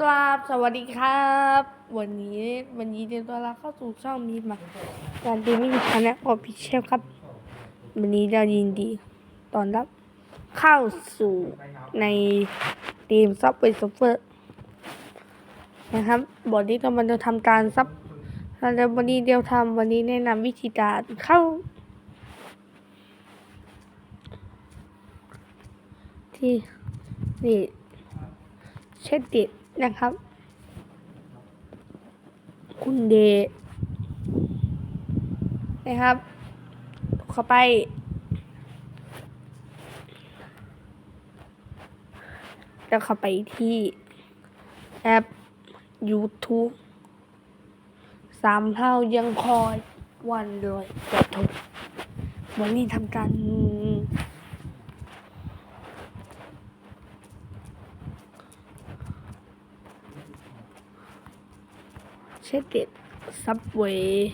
กราบสวัสดีครับ วันนี้วันนี้เดี๋ยวตัวเราเข้าสู่ช่องมีมาการดีมิ่งชาแนลออฟฟิเชียลครับ วันนี้เรายินดีตอนรับเข้าสู่ในทีมซับเวย์ซัฟเฟอร์นะครับบทนี้กำลังจะทำการซับแล้ววันนี้เดียวทำวันนี้แนะนำวิธีการเข้า ที่นี่เช่นติด นะครับ คุณเดนะครับเข้าไป แล้วเข้าไปที่แอป YouTube สามเท่ายังคอยวันเลยกระทงวันนี้ทำการ เช่นติดซับเวย์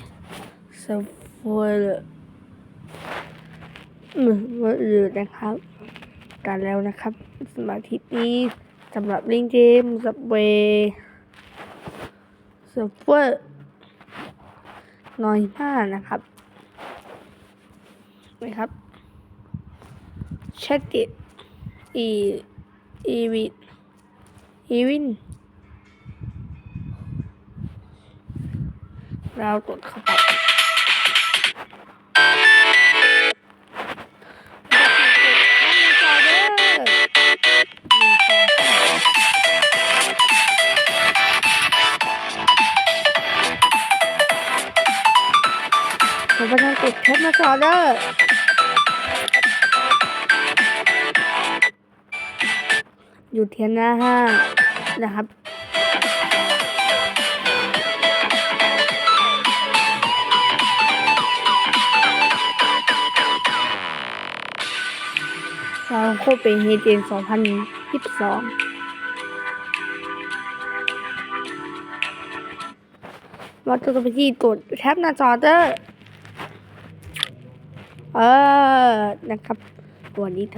ซับเวอร์มือมืออื่นนะครับ กันแล้วนะครับสำหรับอาทินี้สำหรับเล่นเกมซับเวย์ซับเวอร์น้อยมากนะครับนะครับเช่นติดอีอีวิอีวิน เรากดเข้าไปผมไปทำกดแคปมาสอนเด้ออยู่เทียนหน้าห้านะครับ เราโคเปนเฮเจน 2022 เราจะไปที่กดแท็บหน้าจอเด้อเออ นะครับ วันนี้ท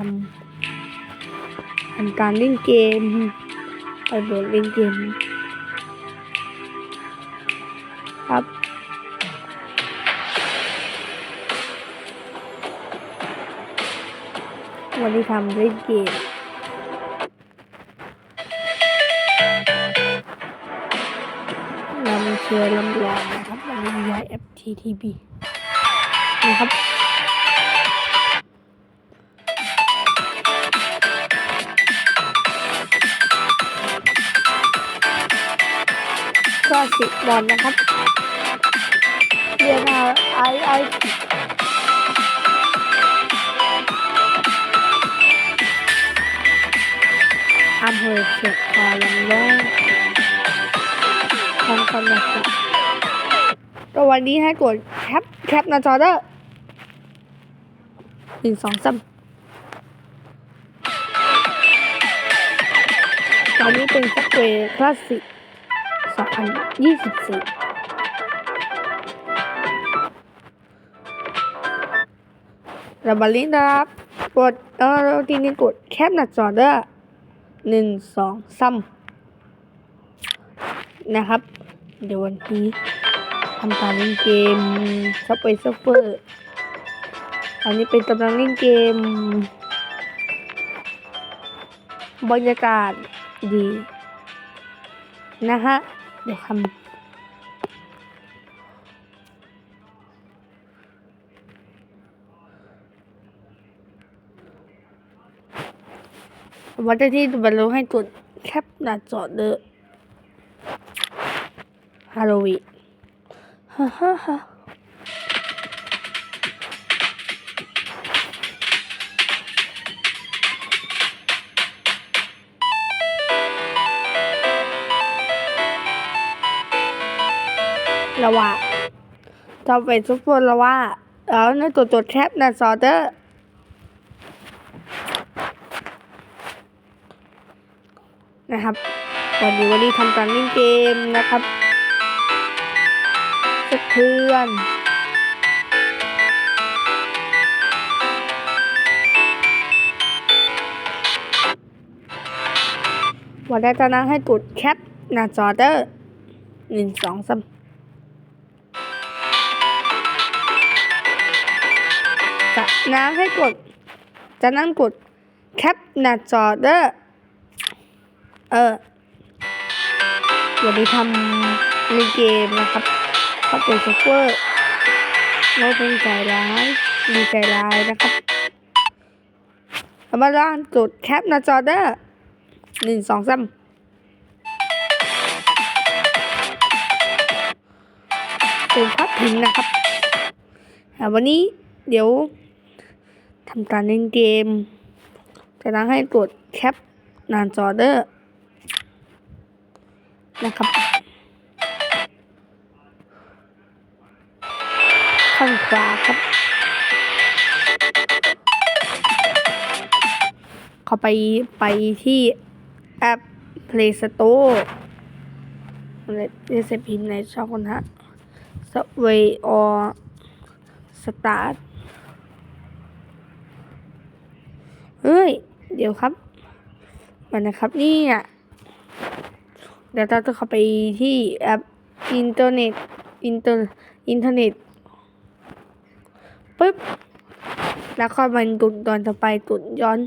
ำทำการเล่นเกมไปโดดเล่นเกมครับ วันนี้ทำเล่นเกมนำเชียร์ลำลองนะครับวันนี้ย้าย FTTB นะครับก็สิบบอลนะครับเรียนเอาไอไอ อำเภอเชียงคานลำน้องของคนนะครับตัววันนี้ให้กดแคปแคปหน้าจอเด้อหนึ่งสองสามตอนนี้เป็นซักเวย์คลาสสิก2024เราบัลลินนะครับกดเออทีนี้กดแคปหน้าจอเด้อ หนึ่งสองซ้ำนะครับ เดี๋ยววันนี้ทำการเล่นเกมซับไปซับเฟอร์อันนี้เป็นกำลังเล่นเกม บรรยากาศดี นะฮะ เดี๋ยวทำ วันที่บรรลุให้กดแคปหน้าจอเด้อฮาโลวีฮ่าฮ่าฮ่าละว่าจะเป็นซุปเปอร์ละว่าแล้วในตัวตัวแคปหน้าจอเด้อ นะครับ วันนี้วันนี้ทำการเล่นเกมนะครับสะเทือนวันแรกจะนั่งให้กดแคปหน้าจอเด้อหนึ่งสองสามจากนั้นให้กดจากนั้นกดแคปหน้าจอเด้อ เออวันนี้ทำในเกมนะครับขับตัวเซฟเวอร์ไม่เป็นใจร้ายมีใจร้ายนะครับอามาล่างกดแคปหน้าจอเด้อหนึ่งสองสามเป็นพัดพิมพ์นะครับอ่วันนี้เดี๋ยวทำการเล่นเกมจะนั้นให้กดแคปหน้าจอเด้อ นะครับข้างขวาครับ เข้าไปไปที่แอป Play Store เรียกเสพิมในช่องคนฮะ Subway or Start เฮ้ย เดี๋ยวครับ มันนะครับนี่อะ เดี๋ยวเราจะเข้าไปที่แอปอินเทอร์เน็ตอินเตอร์อินเทอร์เน็ตปึ๊บแล้วก็มันตุนตอนต่อไปตุนย้อน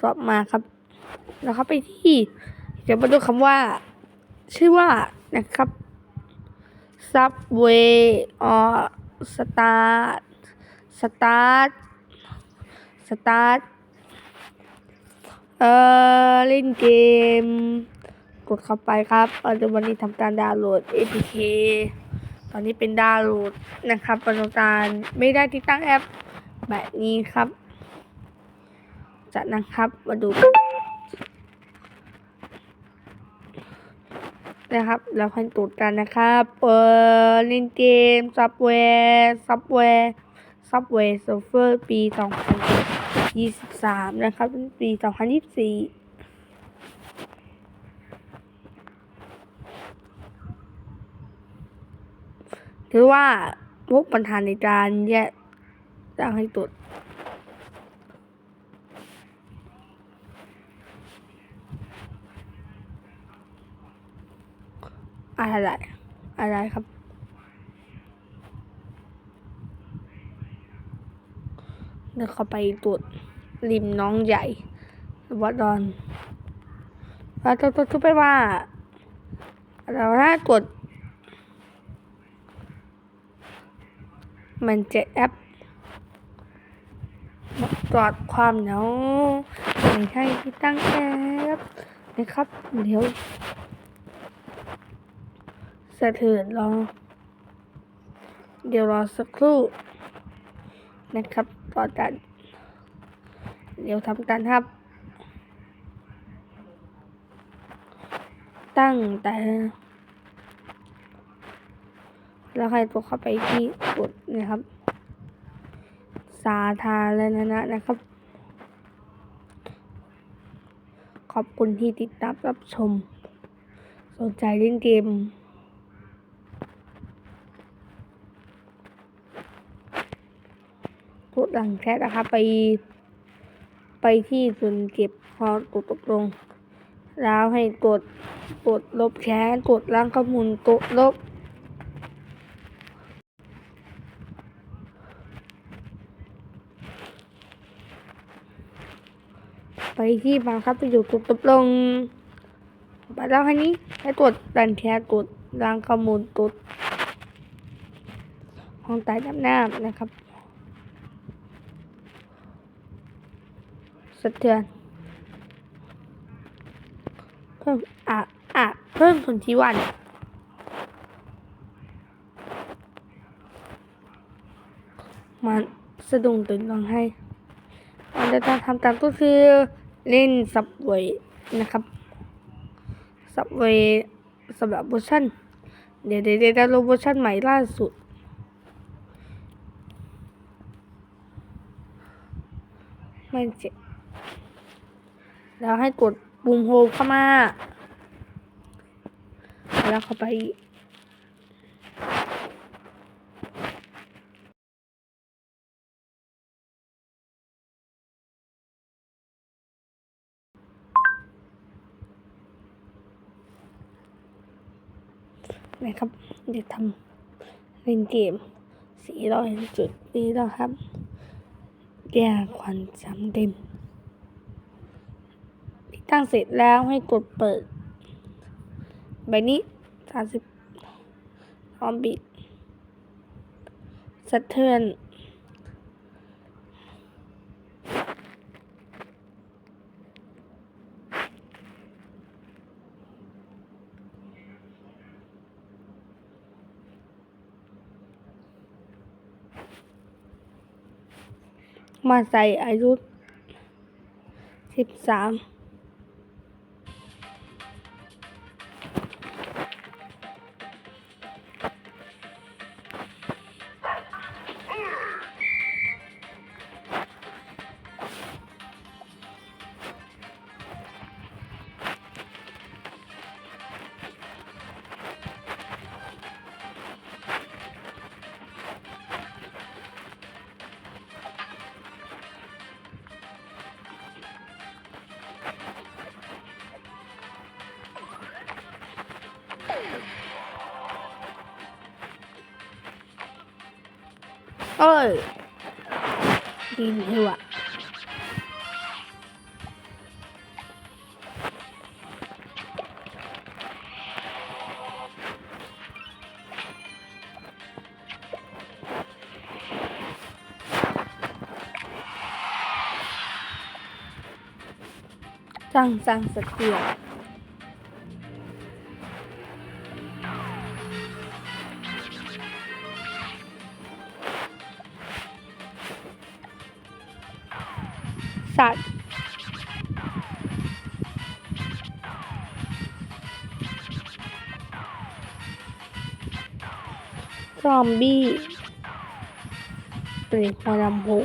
กลับมาครับ แล้วเข้าไปที่ เดี๋ยวมาดูคำว่า ชื่อว่านะครับ Subway or Start Start Start เอ่อเล่นเกม กดเข้าไปครับเออเดี๋ยววันนี้ทำการดาวน์โหลด APK ตอนนี้เป็นดาวน์โหลดนะครับประสบการณ์ไม่ได้ติดตั้งแอปแบบนี้ครับจากนั้นครับมาดูนะครับแล้วค่อยตรวจกันนะครับเปิดเล่นเกมซับเวร์ซับเวร์ซับเวร์เซิร์ฟเวอร์ปี 2023 นะครับเป็นปี 2024 ถือว่าพบปัญหาในการแยกร่างให้ตรวจอะไร อะไรครับ เดินเข้าไปตรวจริมน้องใหญ่ วัดดอนเราจะตรวจทุกไปว่า เราถ้ากด มันจะแอปตรวจความเหนาไม่ใช่ที่ตั้งแอปนะครับเดี๋ยวสะเทือนรอเดี๋ยวรอสักครู่นะครับต่อจากเดี๋ยวทำการครับ ตั้งแต่ แล้วให้ตัวเข้าไปที่กดนะครับ สาธารณะนะครับ ขอบคุณที่ติดตามรับชม สนใจเล่นเกม กดหลังแชทนะครับไป ไปที่ส่วนเก็บพอกดตกลง แล้วให้กดกดลบแชทกดล้างข้อมูลกดลบ ไปที่บังคับประโยชน์กตกลงไปแล้วคันนี้ให้กดดันแชทกดล้างข้อมูลกดห้องใต้ด้านหน้านะครับสะเทือนเพิ่มอะอะเพิ่มทุนที่วันมันสะดุ้งตื่นร้องไห้มันจะทำตามก็คือ เล่นสับเวยนะครับสับเวยสำหรับเวอร์ชันเดี๋ยวเดี๋ยวเดี๋ยวดาวน์โหลดเวอร์ชันใหม่ล่าสุด ไม่เจ็บแล้วให้กดปุ่มโฮเข้ามา แล้วเข้าไป นะครับจะทำเล่นเกมสี่ร้อยจุดนี้แล้วครับแก้ควันจำเต็มติดตั้งเสร็จแล้วให้กดเปิดใบนี้สามสิบพร้อมบิดสะเทือน มาใส่อายุสิบสาม ดีนี่ว่ะสร้างสร้างสเตียร์ อมบี้เปรตหัวลำโพง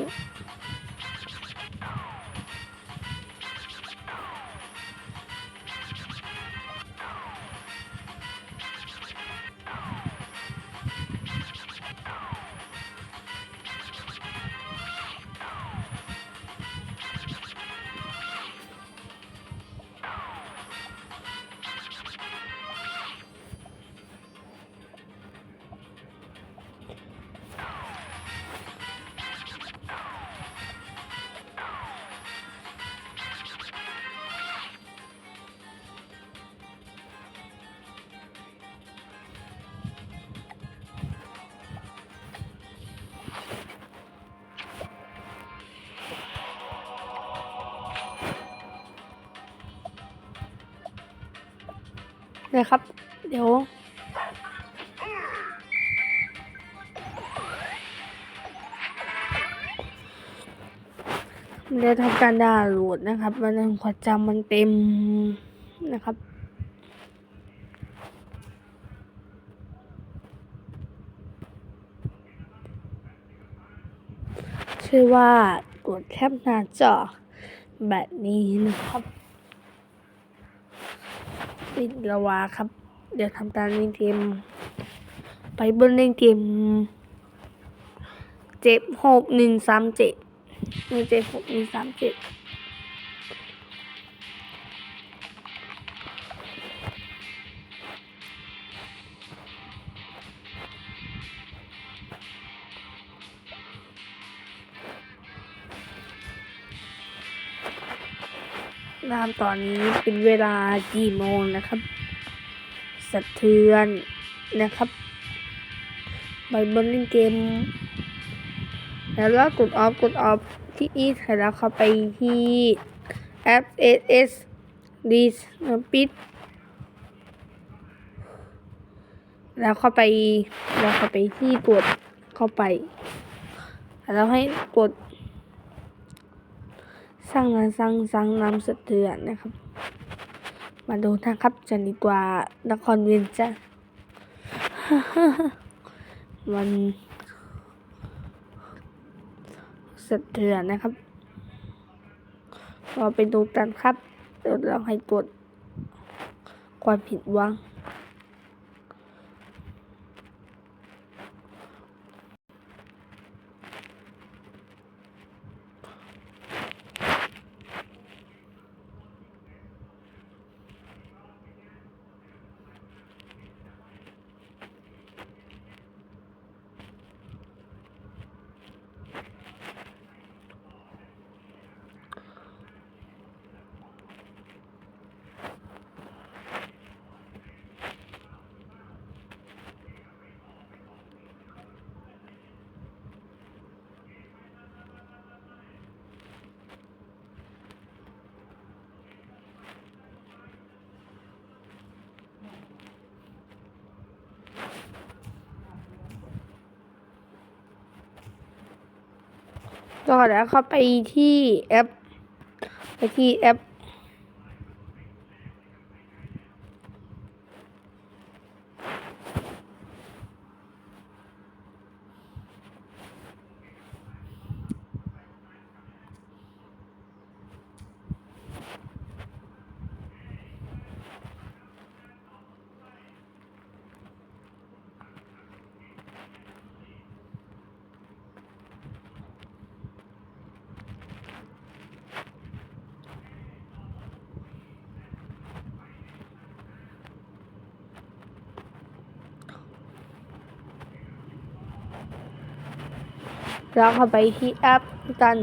นะครับ เดี๋ยวมันจะทำการดาวน์โหลดนะครับมันความจำมันเต็มนะครับ ชื่อว่ากดแคปหน้าจอแบบนี้นะครับ ปิดละวาครับ เดี๋ยวทำการเล่นเกมไปบนเล่นเกมเจ็บหกหนึ่งสามเจ็ดมีเจ็บหกหนึ่งสามเจ็ด นามตอนนี้เป็นเวลากี่โมงนะครับ สะเทือนนะครับไปเบิ้ลเล่นเกม แล้วเรากดออฟกดออฟที่อีเสแล้วเข้าไปที่แอป SS d i s p i t แล้วเข้าไปแล้วเข้าไปที่กดเข้าไป แล้วให้กด สร้างงานสร้างสร้างน้ำสะเทือนนะครับ มาดูนะครับจะดีกว่านครเวียนจะมันสะเทือนนะครับเราไปดูกันครับเดี๋ยวเราให้กดความผิดหวัง ก็แล้วเข้าไปที่แอป ไปที่แอป แล้วเข้าไปที่แอปกัน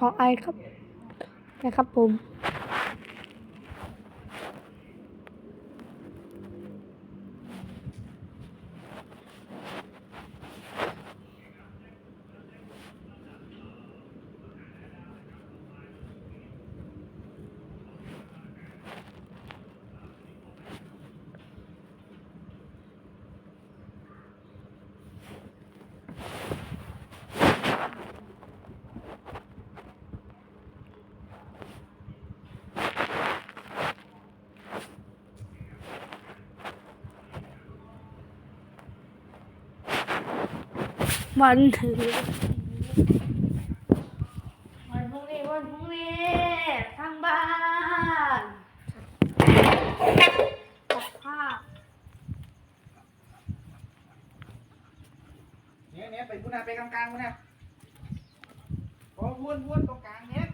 ขอไอครับนะครับผม วันถือวันพรุ่งนี้วันพรุ่งนี้ทางบ้านตัดผ้าเนี่ยเนี่ยไปพูนะไปกลางกลางพูนะโอ้วนวนตรงกลางเนี่ย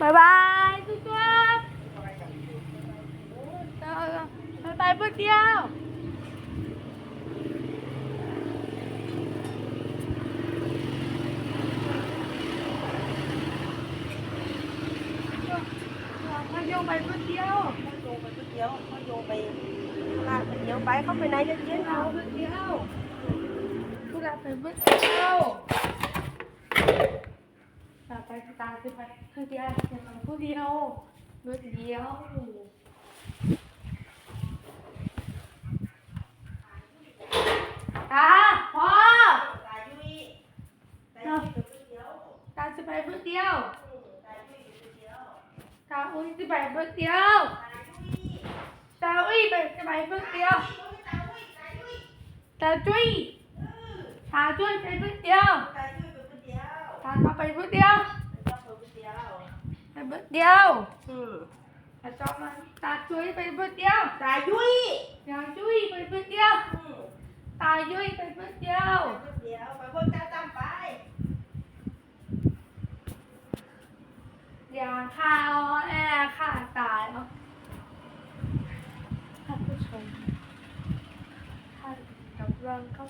บายบายทุกคนเจอกันบายบายเพื่อนเดียวมัน โยงไปเพื่อนเดียวเขาโยงไปคนเดียวเขาโยงไปลากคนเดียวไปเขาไปไหนจะเย็นเราเอาเพื่อนเดียวพวกเราไปเพื่อนเดียวตาไปตาไปไปเพื่อนเดียวอย่าทำผู้เดียวเพื่อนเดียวตาพ่อตายุ้ยตายุ้ยไปคนเดียว ตาอุ้ยจะไปเพื่อเดียวตายุ้ยตาอุ้ยไปจะไปเพื่อเดียวตายุ้ยตายุ้ยตาจุ้ยตาจุ้ ยไปเพื่อเดียวตายุ้ยไปคนเดียวตาก็ไปเพื่อเดียวตาไปคนเดียวไปเพื่อเดียวอืมตาจอมมันตาจุ้ยไปเพื่อเดียวตายุ้ยตาจุ้ยไปเพื่อเดียวอืมตายุ้ยไปเพื่อเดียวไปคนเดียวไปคนตาตามไปอย่าข่าวแอร์ข่าตายเนาท่านผู้ชมท่านกำลังเข้า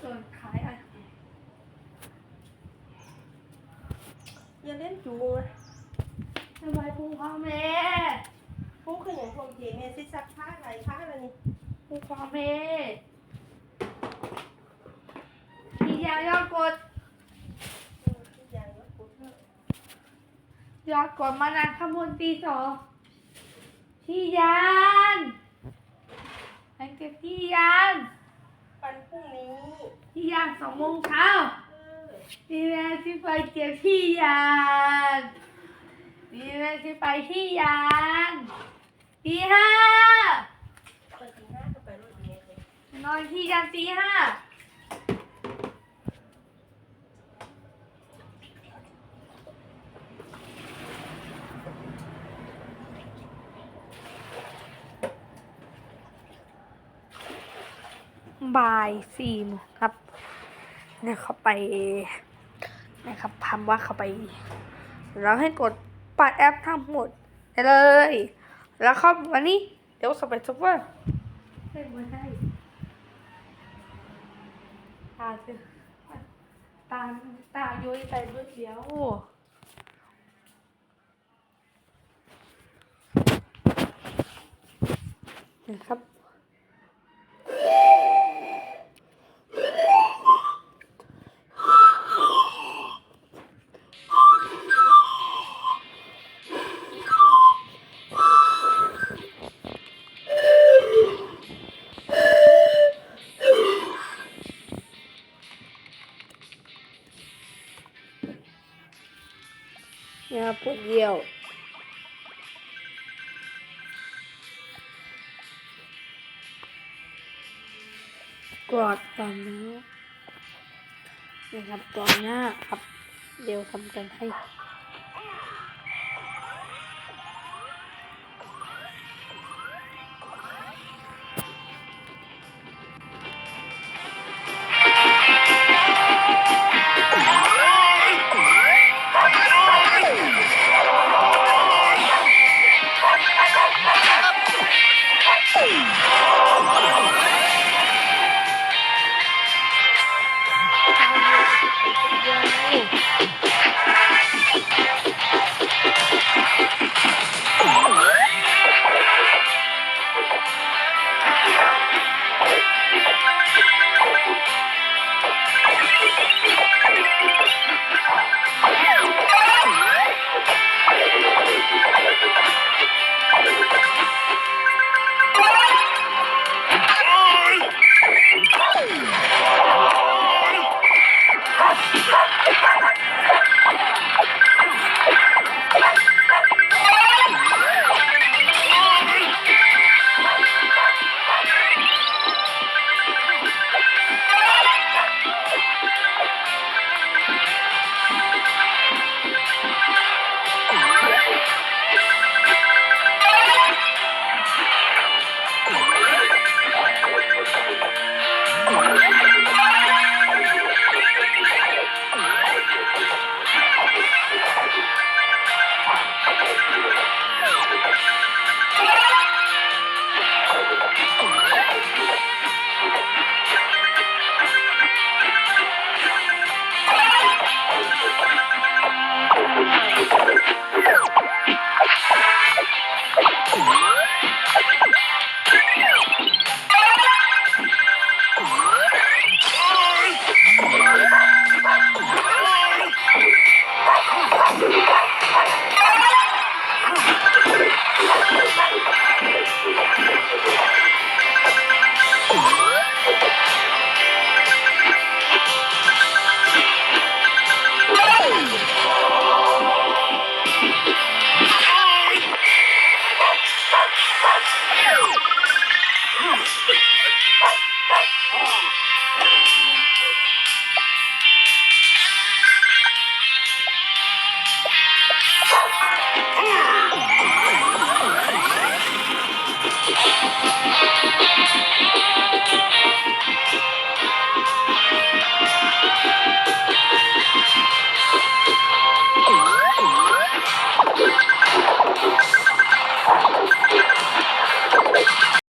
ส่วนขายอะไรอย่าเล่นจูงทำไมพุงพ่อแม่พวกคืออย่างพวกเจเมซิซักผ้าไหนผ้าอะไรนี่พุงพ่อแม่พี่ยายอดกด อืมทุกอย่างก็กูเถอะ ยอดกดมานานขบวนตีสองพี่ยานให้เก็บพี่ยานปันพรุ่งนี้พี่ยานสองโมงเช้าเออดีแม่ที่ไปเก็บพี่ยานดีแม่ที่ไปที่ยานตีห้าไปตีห้าก็ไปรถเมล์เลยนอนที่ยานตีห้า บ่ายสี่โมงครับเนี่ยเขาไปนะครับคำว่าเขาไป แล้วให้กดปัดแอปทั้งหมดได้เลย แล้วครับวันนี้เดี๋ยวสเปซซัฟเวอร์ไม่มาได้ตาเจอตาตาย้อยใจเบื่อเดียวนะครับนะครับ กอดกันนะนะครับตอนหน้าครับ เดี๋ยวทำกันให้